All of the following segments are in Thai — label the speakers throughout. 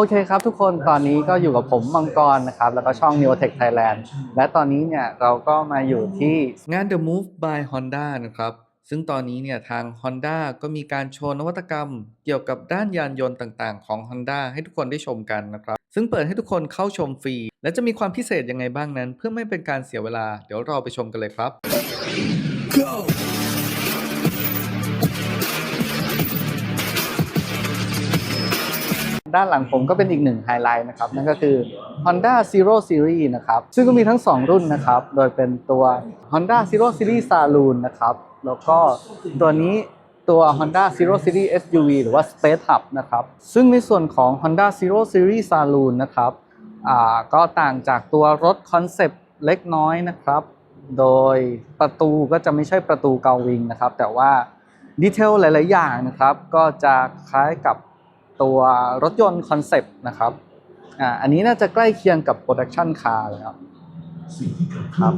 Speaker 1: โอเคครับทุกคนตอนนี้ก็อยู่กับผมมังกรนะครับแล้วก็ช่อง Neotech Thailand และตอนนี้เนี่ยเราก็มาอยู่ที่
Speaker 2: งาน The Move by Honda นะครับ ซึ่งตอนนี้เนี่ยทาง Honda ก็มีการโชว์นวัตกรรม เกี่ยวกับด้านยานยนต์ต่างๆ ของ Honda ให้ทุกคนได้ชมกันนะครับ ซึ่งเปิดให้ทุกคนเข้าชมฟรี และจะมีความพิเศษยังไงบ้างนั้น เพื่อไม่เป็นการเสียเวลา เดี๋ยวเราไปชมกันเลยครับ
Speaker 1: ด้านหลังผมก็เป็นอีกหนึ่งไฮไลท์นะครับนั่นก็คือ Honda Zero Series นะครับซึ่งก็มีทั้ง 2 รุ่นนะครับโดยเป็นตัว Honda Zero Series Saloon นะครับแล้วก็ตัวนี้ตัว Honda Zero Series SUV หรือว่า Space Hub นะครับซึ่งในส่วนของ Honda Zero Series Saloon นะครับอ่าก็ต่างจากตัวรถคอนเซปต์เล็กน้อยนะครับ โดยประตูก็จะไม่ใช่ประตูเกาวิงนะครับ แต่ว่าดีเทลหลาย ๆ อย่างนะครับ ก็จะคล้ายกับ ตัวรถยนต์คอนเซปต์นะครับอ่าอันนี้น่าจะใกล้เคียงกับโปรดักชันคาร์เลยครับครับ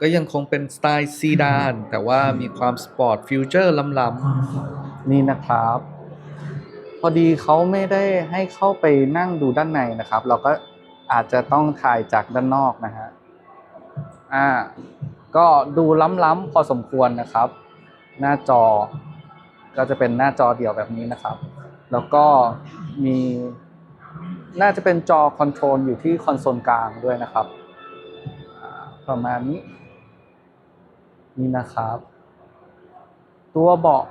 Speaker 2: ก็ยังคงเป็นสไตล์ซีดาน แต่ว่ามีความสปอร์ตฟิวเจอร์ล้ำ
Speaker 1: นี่นะครับ พอดีเขาไม่ได้ให้เข้าไปนั่งดูด้านในนะครับ เราก็อาจจะต้องถ่ายจากด้านนอกนะฮะอ่าก็ดูล้ำๆพอสมควรนะครับ หน้าจอก็จะเป็นหน้าจอเดี่ยวแบบนี้นะครับ แล้วก็มีน่าจะเป็นจอคอนโทรลอยู่ที่คอนโซลกลางด้วยนะครับประมาณนี้นี่นะครับ ตัวเบาะ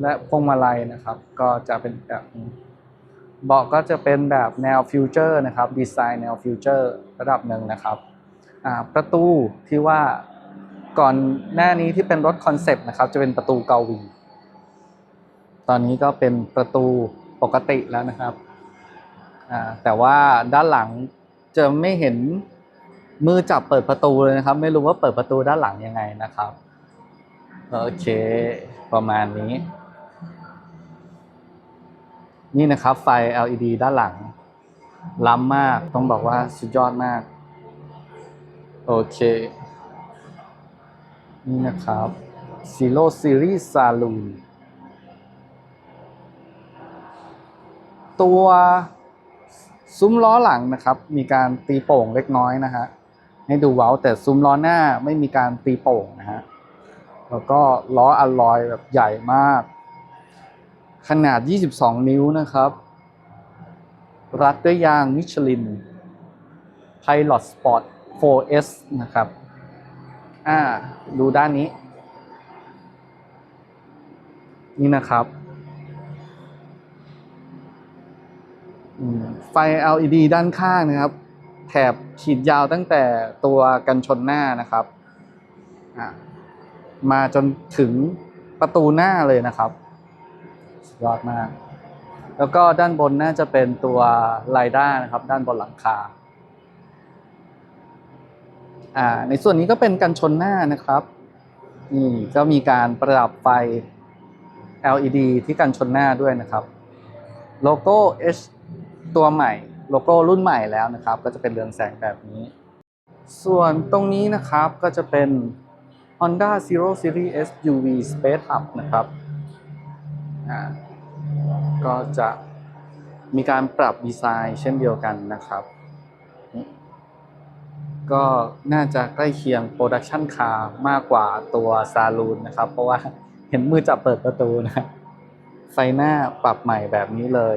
Speaker 1: และพวงมาลัยนะครับ ก็จะเป็นแบบเบาะก็จะเป็นแบบแนวฟิวเจอร์นะครับ ดีไซน์แนวฟิวเจอร์ระดับหนึ่งนะครับประตูที่ว่าก่อนหน้านี้ที่เป็นรถคอนเซปต์นะครับ จะเป็นประตูเกาวิง ตอนนี้ก็เป็นประตูปกติแล้วนะครับแต่ว่าด้านหลังจะไม่เห็นมือจับเปิดประตูเลยนะครับ ไม่รู้ว่าเปิดประตูด้านหลังยังไงนะครับโอเค ประมาณนี้ นี่นะครับ ไฟ LED ด้านหลัง ล้ำมากต้องบอกว่าสุดยอดมาก โอเค นี่นะครับ Zero Series Saloon ตัวซุ้มล้อหลังนะครับ มีการตีโป่งเล็กน้อยนะฮะให้ดูเว้าแต่ซุ้มล้อหน้าไม่มีการตีโป่งนะฮะแล้วก็ล้ออลลอยแบบใหญ่มาก ขนาด 22 นิ้วนะครับ รัดด้วยยางมิชลิน Pilot Sport 4S นะครับ อ่า ดูด้านนี้ นี่นะครับ ไฟ LED ด้านข้างนะครับ แถบขีดยาวตั้งแต่ตัวกันชนหน้านะครับ มาจนถึงประตูหน้าเลยนะครับสุดยอดมาก แล้วก็ด้านบนน่าจะเป็นตัวไลด้านะครับ ด้านบนหลังคาอ่าในส่วนนี้ก็เป็นกันชนหน้านะครับนี่ก็มีการประดับไฟ LED ที่กันชนหน้าด้วยนะครับ โลโก้ H ตัวใหม่โลโก้รุ่นใหม่แล้วนะครับ ก็จะเป็นเรืองแสงแบบนี้ ส่วนตรงนี้นะครับก็จะเป็น Honda Zero Series SUV Space Hub นะครับก็จะมีการปรับดีไซน์เช่นเดียวกันนะครับ ก็น่าจะใกล้เคียงโปรดักชันคาร์มากกว่าตัวซาลูนนะครับ เพราะว่าเห็นมือจับเปิดประตูนะ ไฟหน้าปรับใหม่แบบนี้เลย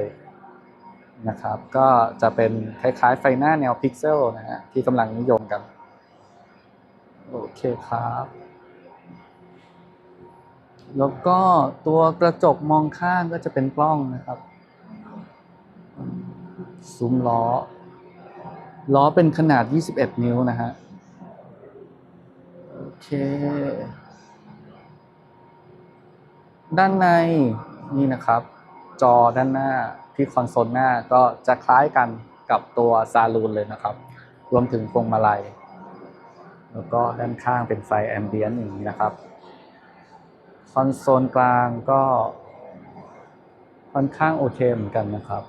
Speaker 1: นะครับ ก็จะเป็นคล้ายๆไฟหน้าแนวพิกเซลนะฮะที่กำลังนิยมกัน โอเคครับ แล้วก็ตัวกระจกมองข้างก็จะเป็นกล้องนะครับ ซุ้มล้อ ล้อเป็นขนาด 21 นิ้วนะฮะ โอเค ด้านในนี่นะครับ จอด้านหน้า ที่คอนโซลหน้าก็จะคล้ายกันกับตัวซาลูนเลยนะครับ รวมถึงพวงมาลัย แล้วก็ด้านข้างเป็นไฟแอมเบียนต์อย่างนี้นะครับ คอนโซลกลางก็ค่อนข้างโอเคเหมือนกันนะครับ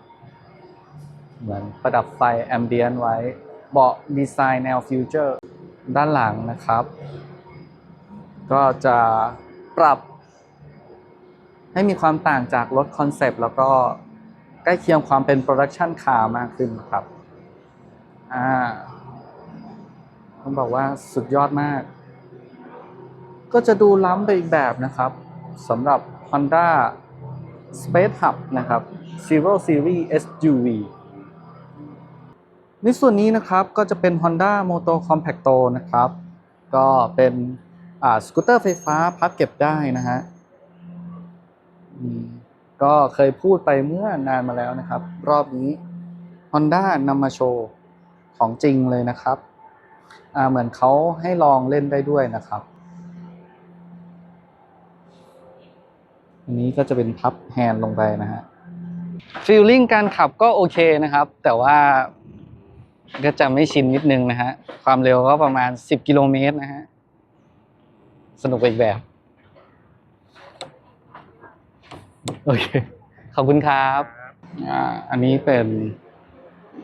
Speaker 1: เหมือนประดับไฟแอมเบียนต์ไว้ เบาะดีไซน์แนวฟิวเจอร์ด้านหลังนะครับ ก็จะปรับให้มีความต่างจากรถคอนเซปต์แล้วก็ ใกล้เคียงความเป็นโปรดักชันคาร์มากขึ้นครับ อ่าต้องบอกว่าสุดยอดมาก ก็จะดูล้ำไปอีกแบบนะครับสำหรับ Honda Space Hub นะครับ Zero Series SUV ในส่วนนี้นะครับก็จะเป็น Honda Moto Compacto นะครับ ก็เป็นสกูตเตอร์ไฟฟ้าพับเก็บได้นะฮะอืม ก็เคยพูดไปเมื่อนานมาแล้วนะครับ รอบนี้ Honda นำมาโชว์ของจริงเลยนะครับเหมือนเขาให้ลองเล่นได้ด้วยนะครับ อันนี้ก็จะเป็นพับแฮนด์ลงไปนะฮะฟีลลิ่งการขับก็โอเคนะครับ แต่ว่าก็จะไม่ชินนิดนึงนะฮะ ความเร็วก็ประมาณ 10 กิโลเมตรนะฮะ สนุกอีกแบบ โอเค ขอบคุณครับอ่าอันนี้เป็น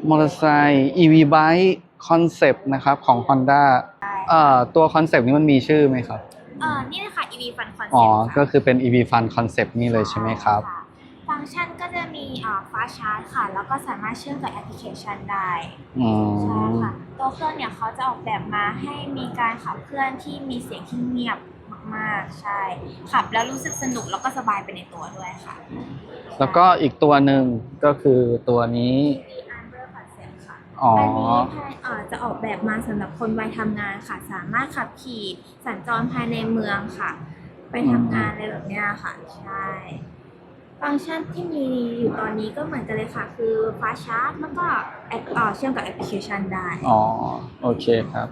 Speaker 1: มอเตอร์ไซค์ EV Bike Concept นะครับของ Honda เอ่อตัวคอนเซปต์นี้มันมีชื่อไหมครับ
Speaker 3: เออนี่เลยค่ะ EV Fun Concept
Speaker 1: อ๋อ
Speaker 3: ค่ะ
Speaker 1: ก็คือเป็น EV Fun Concept นี่เลยใช่ไหมครับะ
Speaker 3: ฟังก์ชันก็จะมีอ่าฟ้าชาร์จค่ะ แล้วก็สามารถเชื่อมกับแอปพลิเคชันได้
Speaker 1: อื
Speaker 3: ใช่
Speaker 1: ม
Speaker 3: ค่ะ ตัวเครื่องเนี่ยเขาจะออกแบบมาให้มีการขับเคลื่อนที่มีเสียงที่เงียบ มากๆ ใช่ขับแล้วรู้สึกสนุกแล้วก็สบายไปในตัวด้วยค่ะ
Speaker 1: แล้วก็อีกตัวหนึ่งก็คือตัวนี้
Speaker 3: มี Amber Concept ค่ะ
Speaker 1: อ๋อ
Speaker 3: อันนี้ภายเอ่อจะออกแบบมาสำหรับคนวัยทำงานค่ะ สามารถขับขี่สัญจรภายในเมืองค่ะ ไปทำงานอะไรแบบเนี้ยค่ะ ใช่ ฟังก์ชันที่มีอยู่ตอนนี้ก็เหมือนกันเลยค่ะ คือฟ้าชาร์จแล้วก็แอปเอ่อเชื่อมกับแอปพลิเคชันได้
Speaker 1: อ๋อ โอเคครับ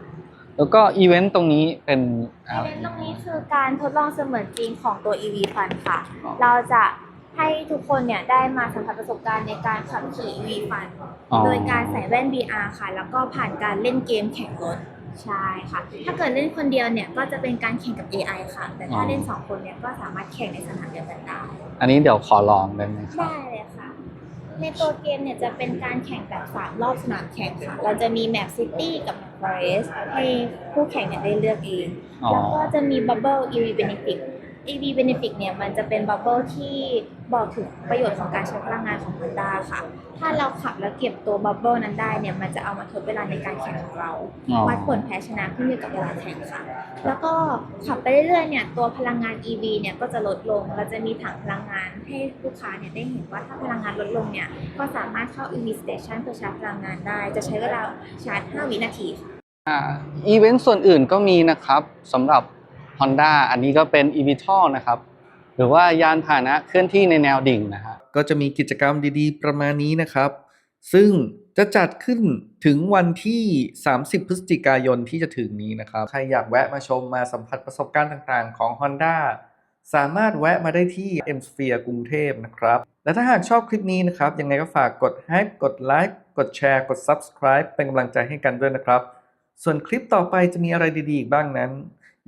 Speaker 1: แล้วก็อีเวนต์ตรงนี้เป็นอะไร
Speaker 3: อีเวนต์ตรงนี้คือการทดลองเสมือนจริงของตัว EV Fun ค่ะ
Speaker 1: อ๋อ
Speaker 3: เราจะให้ทุกคนเนี่ยได้มาสัมผัสประสบการณ์ในการขับขี่ EV Fun
Speaker 1: อ๋อ
Speaker 3: โดยการใส่แว่น VR ค่ะ แล้วก็ผ่านการเล่นเกมแข่งรถ ใช่ค่ะ ถ้าเกิดเล่นคนเดียวเนี่ยก็จะเป็นการแข่งกับ AI ค่ะ แต่ถ้าเล่นสองคนเนี่ยก็สามารถแข่งในสนามเดียวกันได้
Speaker 1: อันนี้เดี๋ยวขอลองได้ไหมครับ
Speaker 3: ได้เลยค่ะ ในตัวเกมเนี่ยจะเป็นการแข่งแบบสามรอบสนามแข่งค่ะ เราจะมีแมปซิตี้กับแมป ฟอเรสให้ผู้แข่งเนี่ยได้เลือกเอง
Speaker 1: อ๋อ
Speaker 3: แล้วก็จะมีบับเบิล EV Benefit EV Benefit เนี่ยมันจะเป็นบับเบิลที่บอกถึงประโยชน์ของการใช้พลังงานของ Honda ค่ะ ถ้าเราขับแล้วเก็บตัวบับเบิลนั้นได้เนี่ยมันจะเอามาทดเวลาในการแข่งของเรา
Speaker 1: อ๋อ
Speaker 3: วัดผลแพ้ชนะขึ้นอยู่กับเวลาแข่งค่ะ แล้วก็ขับไปเรื่อยๆเนี่ยตัวพลังงาน EV เนี่ยก็จะลดลง เราจะมีถังพลังงานให้ลูกค้าเนี่ยได้เห็นว่าถ้าพลังงานลดลงเนี่ยก็สามารถเข้า EV Station เพื่อชาร์จพลังงานได้ จะใช้เวลาชาร์จ 5 วินาทีค่ะ
Speaker 1: อ่าอีเวนต์ส่วนอื่นก็มีนะครับสำหรับ Honda อันนี้ก็เป็น eVTOL นะครับ หรือว่ายานพาหนะเคลื่อนที่ในแนวดิ่งนะฮะ
Speaker 2: ก็จะมีกิจกรรมดีๆ ประมาณนี้นะครับ ซึ่งจะจัดขึ้นถึงวันที่ 30 พฤศจิกายนที่จะถึงนี้นะครับ ใครอยากแวะมาชมมาสัมผัสประสบการณ์ต่างๆ ของ Honda สามารถแวะมาได้ที่ M Sphere กรุงเทพนะครับ และถ้าหากชอบคลิปนี้นะครับ ยังไงก็ฝากกดให้กดไลค์กดแชร์ กด Subscribe เป็นกำลังใจให้กันด้วยนะครับ ส่วนคลิปต่อไปจะมีอะไรดีๆอีกบ้างนั้น